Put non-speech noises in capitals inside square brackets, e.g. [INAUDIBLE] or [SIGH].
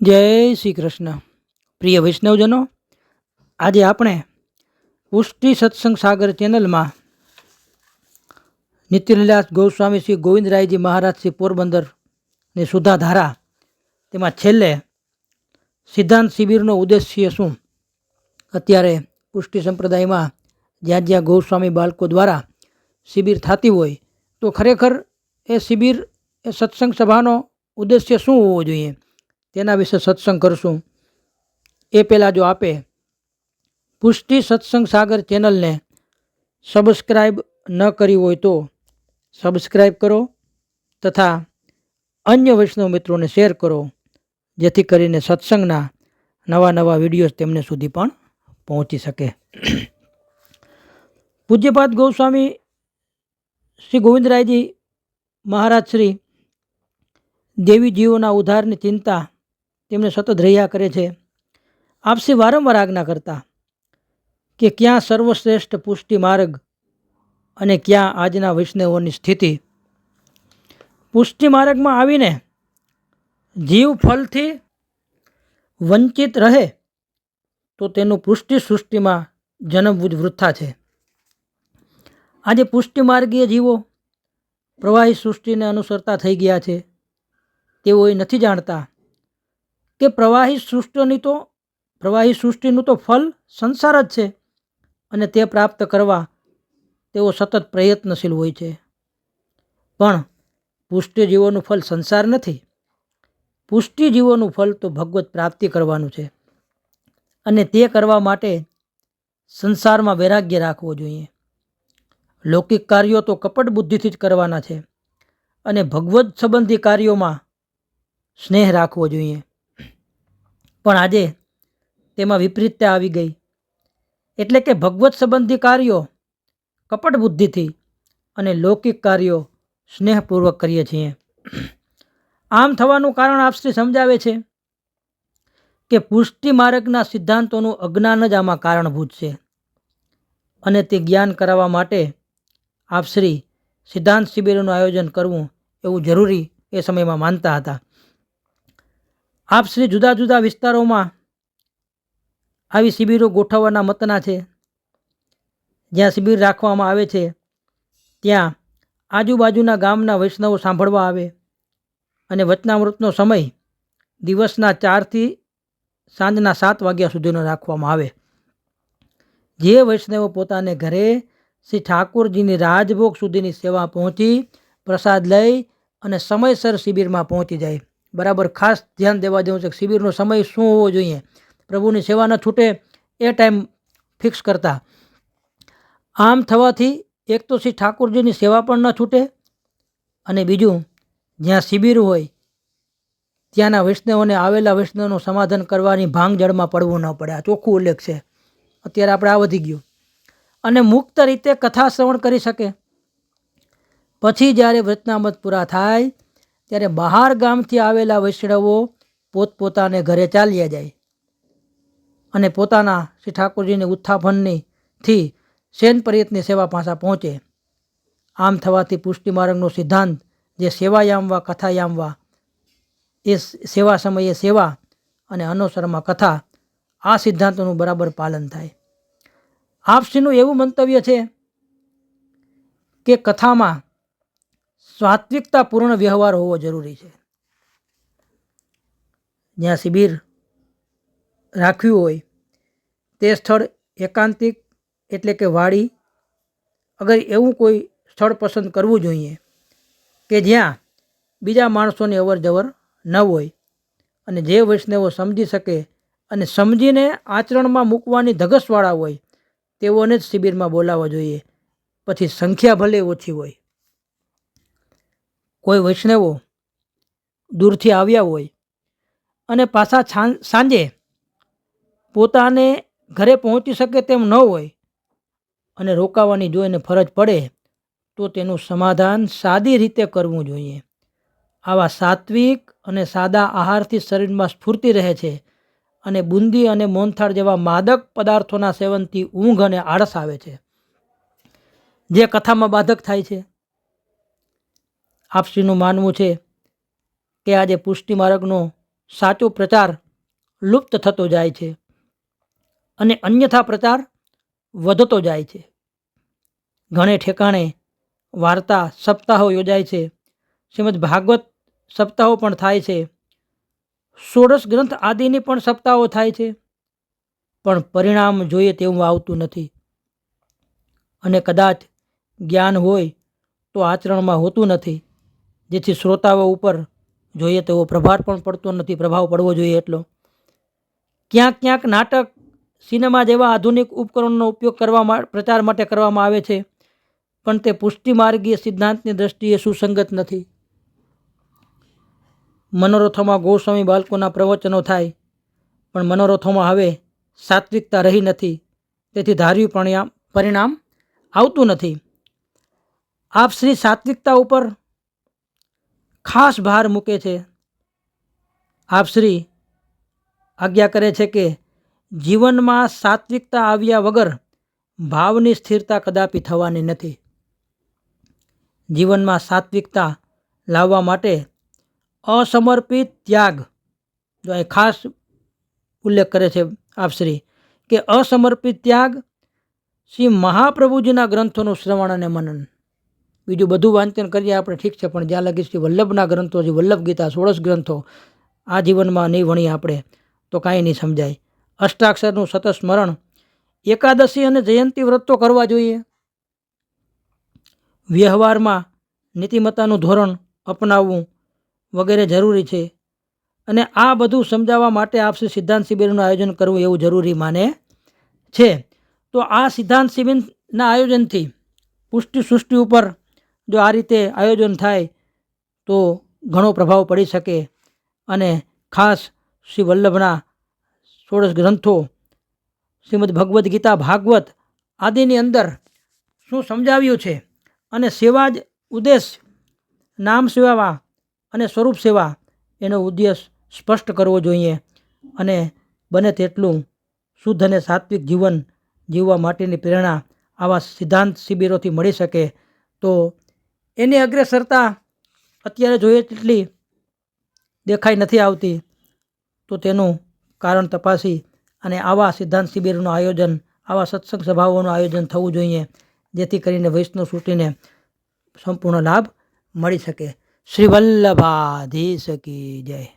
જય શ્રી કૃષ્ણ. પ્રિય વૈષ્ણવજનો, આજે આપણે પુષ્ટિ સત્સંગ સાગર ચેનલમાં નિત્યલીલાસ ગોસ્વામી શ્રી ગોવિંદરાયજી મહારાજ શ્રી પોરબંદર ને સુધા ધારા તેમાં છેલ્લે સિદ્ધાંત શિબિરનો ઉદ્દેશ્ય શું? અત્યારે પુષ્ટિ સંપ્રદાયમાં જ્યાં જ્યાં ગૌસ્વામી બાળકો દ્વારા શિબિર થતી હોય, તો ખરેખર એ શિબિર, એ સત્સંગ સભાનો ઉદ્દેશ્ય શું હોવો જોઈએ? તેના વિશે સત્સંગ કરશું. એ પહેલાં જો આપે, પુષ્ટિ સત્સંગ સાગર ચેનલને સબસ્ક્રાઈબ ન કરી હોય તો સબસ્ક્રાઈબ કરો તથા અન્ય વૈષ્ણવ મિત્રોને શેર કરો, જેથી કરીને સત્સંગના નવા નવા વિડીયોઝ તેમને સુધી પણ પહોંચી શકે. [CLEARS THROAT] પૂજ્યપાદ ગોસ્વામી શ્રી ગોવિંદરાયજી મહારાજ શ્રી દેવી જીવોના ઉદ્ધારની ચિંતા તેમને સતત રહ્યા કરે છે. આપસી વારંવાર આજ્ઞા કરતા કે ક્યાં સર્વશ્રેષ્ઠ પુષ્ટિ માર્ગ અને ક્યાં આજના વૈષ્ણવોની સ્થિતિ. પુષ્ટિ માર્ગમાં આવીને જીવ ફલથી વંચિત રહે તો તેનું પુષ્ટિ સૃષ્ટિમાં જન્મવું વૃથા છે. આજે પુષ્ટિ માર્ગીય જીવો પ્રવાહી સૃષ્ટિને અનુસરતા થઈ ગયા છે. તેઓ એ નથી જાણતા કે પ્રવાહી સૃષ્ટિની તો, પ્રવાહી સૃષ્ટિનું તો ફલ સંસાર જ છે અને તે પ્રાપ્ત કરવા તેઓ સતત પ્રયત્નશીલ હોય છે. પણ પુષ્ટિ જીવોનું ફલ સંસાર નથી. પુષ્ટિજીવોનું ફલ તો ભગવત પ્રાપ્તિ કરવાનું છે અને તે કરવા માટે સંસારમાં વૈરાગ્ય રાખવો જોઈએ. લૌકિક કાર્યો તો કપટ બુદ્ધિથી જ કરવાના છે અને ભગવત સંબંધી કાર્યોમાં સ્નેહ રાખવો જોઈએ. પણ આજે તેમાં વિપરીતતા આવી ગઈ. એટલે કે ભગવત સંબંધી કાર્યો કપટ બુદ્ધિથી અને લૌકિક કાર્યો સ્નેહપૂર્વક કરીએ છીએ. આમ થવાનું કારણ આપશ્રી સમજાવે છે કે પુષ્ટિ માર્ગના સિદ્ધાંતોનું અજ્ઞાન જ આમાં કારણભૂત છે અને તે જ્ઞાન કરાવવા માટે આપશ્રી સિદ્ધાંત શિબિરોનું આયોજન કરવું એવું જરૂરી એ સમયમાં માનતા હતા. આપ શ્રી જુદા જુદા વિસ્તારોમાં આવી શિબિરો ગોઠવવાના મતના છે. જ્યાં શિબિર રાખવામાં આવે છે, ત્યાં આજુબાજુના ગામના વૈષ્ણવો સાંભળવા આવે અને વચનામૃતનો સમય દિવસના ચારથી સાંજના સાત વાગ્યા સુધીનો રાખવામાં આવે. જે વૈષ્ણવો પોતાને ઘરે શ્રી ઠાકોરજીની રાજભોગ સુધીની સેવા પહોંચી, પ્રસાદ લઈ અને સમયસર શિબિરમાં પહોંચી જાય. બરાબર ખાસ ધ્યાન દેવા જેવું છે શિબિરનો સમય શું હોવો જોઈએ. પ્રભુની સેવા ન છૂટે એ ટાઈમ ફિક્સ કરતા. આમ થવાથી એક તો શ્રી ઠાકોરજીની સેવા પણ ન છૂટે અને બીજું જ્યાં શિબિર હોય ત્યાંના વૈષ્ણવોને આવેલા વૈષ્ણવનું સમાધાન કરવાની ભાંગજળમાં પડવું ન પડે. આ ચોખ્ખું ઉલ્લેખ છે. અત્યારે આપણે આ વધી ગયું. અને મુક્ત રીતે કથા શ્રવણ કરી શકે. પછી જ્યારે વચનામત પૂરા થાય ત્યારે બહાર ગામથી આવેલા વૈષ્ણવો પોતપોતાને ઘરે ચાલ્યા જાય અને પોતાના શ્રી ઠાકોરજીની ઉત્થાપનની થી શેન પર્યતની સેવા પાછા પહોંચે. આમ થવાથી પુષ્ટિ માર્ગનો સિદ્ધાંત, જે સેવાયામવા, કથાયામવા, એ સેવા સમયે સેવા અને અનુસરમાં કથા, આ સિદ્ધાંતોનું બરાબર પાલન થાય. આપશ્રીનું એવું મંતવ્ય છે કે કથામાં સાત્વિકતાપૂર્ણ વ્યવહાર હોવો જરૂરી છે. જ્યાં શિબિર રાખ્યું હોય, તે સ્થળ એકાંતિક એટલે કે વાડી. અગર એવું કોઈ સ્થળ પસંદ કરવું જોઈએ કે જ્યાં બીજા માણસોની અવર જવર ન હોય અને જે વૈષ્ણવો સમજી શકે અને સમજીને આચરણમાં મૂકવાની ધગસવાળા હોય, તેઓને જ શિબિરમાં બોલાવવા જોઈએ. પછી સંખ્યા ભલે ઓછી હોય. કોઈ વૈષ્ણવો દૂરથી આવ્યા હોય અને પાછા સાંજે પોતાને ઘરે પહોંચી શકે તેમ ન હોય અને રોકાવાની જો એને ફરજ પડે, તો તેનું સમાધાન સાદી રીતે કરવું જોઈએ. આવા સાત્વિક અને સાદા આહારથી શરીરમાં સ્ફૂર્તિ રહે છે અને બુંદી અને મોનથાળ જેવા માદક પદાર્થોના સેવનથી ઊંઘ અને આળસ આવે છે. જે કથામાં બાધક થાય છે. આપશ્રીનું માનવું છે કે આજે પુષ્ટિ માર્ગનો સાચો પ્રચાર લુપ્ત થતો જાય છે અને અન્યથા પ્રચાર વધતો જાય છે. ઘણે ઠેકાણે વાર્તા સપ્તાહો યોજાય છે. તેમજ ભાગવત સપ્તાહો પણ થાય છે. ષોડશ ગ્રંથ આદિની પણ સપ્તાહો થાય છે. પણ પરિણામ જોઈએ તેવું આવતું નથી. અને કદાચ જ્ઞાન હોય તો આચરણમાં હોતું નથી. જેથી શ્રોતાઓ ઉપર જોઈએ તેવો પ્રભાર પણ પડતો નથી, પ્રભાવ પડવો જોઈએ એટલો. ક્યાંક ક્યાંક નાટક સિનેમા જેવા આધુનિક ઉપકરણોનો ઉપયોગ કરવા પ્રચાર માટે કરવામાં આવે છે, પણ તે પુષ્ટિમાર્ગીય સિદ્ધાંતની દ્રષ્ટિએ સુસંગત નથી. મનોરથોમાં ગોસ્વામી બાળકોના પ્રવચનો થાય, પણ મનોરથોમાં હવે સાત્વિકતા રહી નથી, તેથી ધાર્યું પરિણામ પરિણામ આવતું નથી. આપ શ્રી સાત્વિકતા ઉપર ખાસ ભાર મૂકે છે. આપશ્રી આજ્ઞા કરે છે કે જીવનમાં સાત્વિકતા આવ્યા વગર ભાવની સ્થિરતા કદાપી થવાની નથી. જીવનમાં સાત્વિકતા લાવવા માટે અસમર્પિત ત્યાગ, જો અહીં ખાસ ઉલ્લેખ કરે છે આપશ્રી કે અસમર્પિત ત્યાગ શ્રી મહાપ્રભુજીના ગ્રંથોનું શ્રવણ અને મનન. બીજું બધું વાંચન કરીએ આપણે, ઠીક છે, પણ જ્યાં લગી શ્રી વલ્લભના ગ્રંથો છે વલ્લભ ગીતા સોળસ ગ્રંથો, આ જીવનમાં નહીં વણી આપણે, તો કાંઈ નહીં સમજાય. અષ્ટાક્ષરનું સતત સ્મરણ એકાદશી અને જયંતી વ્રત તો કરવા જોઈએ. વ્યવહારમાં નીતિમત્તાનું ધોરણ અપનાવવું વગેરે જરૂરી છે. અને આ બધું સમજાવવા માટે આપશે સિદ્ધાંત શિબિરનું આયોજન કરવું એવું જરૂરી માને છે. તો આ સિદ્ધાંત શિબિરના આયોજનથી પુષ્ટિ સૃષ્ટિ ઉપર જો આ રીતે આયોજન થાય, તો ઘણો પ્રભાવ પડી શકે. અને ખાસ શ્રી વલ્લભના ષોડશ ગ્રંથો, શ્રીમદ ભગવદ્ ગીતા, ભાગવત આદિની અંદર શું સમજાવ્યું છે? અને સેવા જ ઉદ્દેશ, નામ સેવા અને સ્વરૂપ સેવા એનો ઉદ્દેશ સ્પષ્ટ કરવો જોઈએ. અને બને તેટલું શુદ્ધ અને સાત્વિક જીવન જીવવા માટેની પ્રેરણા આવા સિદ્ધાંત શિબિરોથી મળી શકે. તો એની અગ્રેસરતા અત્યારે જોઈએ તેટલી દેખાઈ નથી આવતી. તો તેનું કારણ તપાસી અને આવા સિદ્ધાંત શિબિરનું આયોજન, આવા સત્સંગ સભાઓનું આયોજન થવું જોઈએ, જેથી કરીને વૈષ્ણવ સૃષ્ટિને સંપૂર્ણ લાભ મળી શકે. શ્રી વલ્લભાધી કી જય.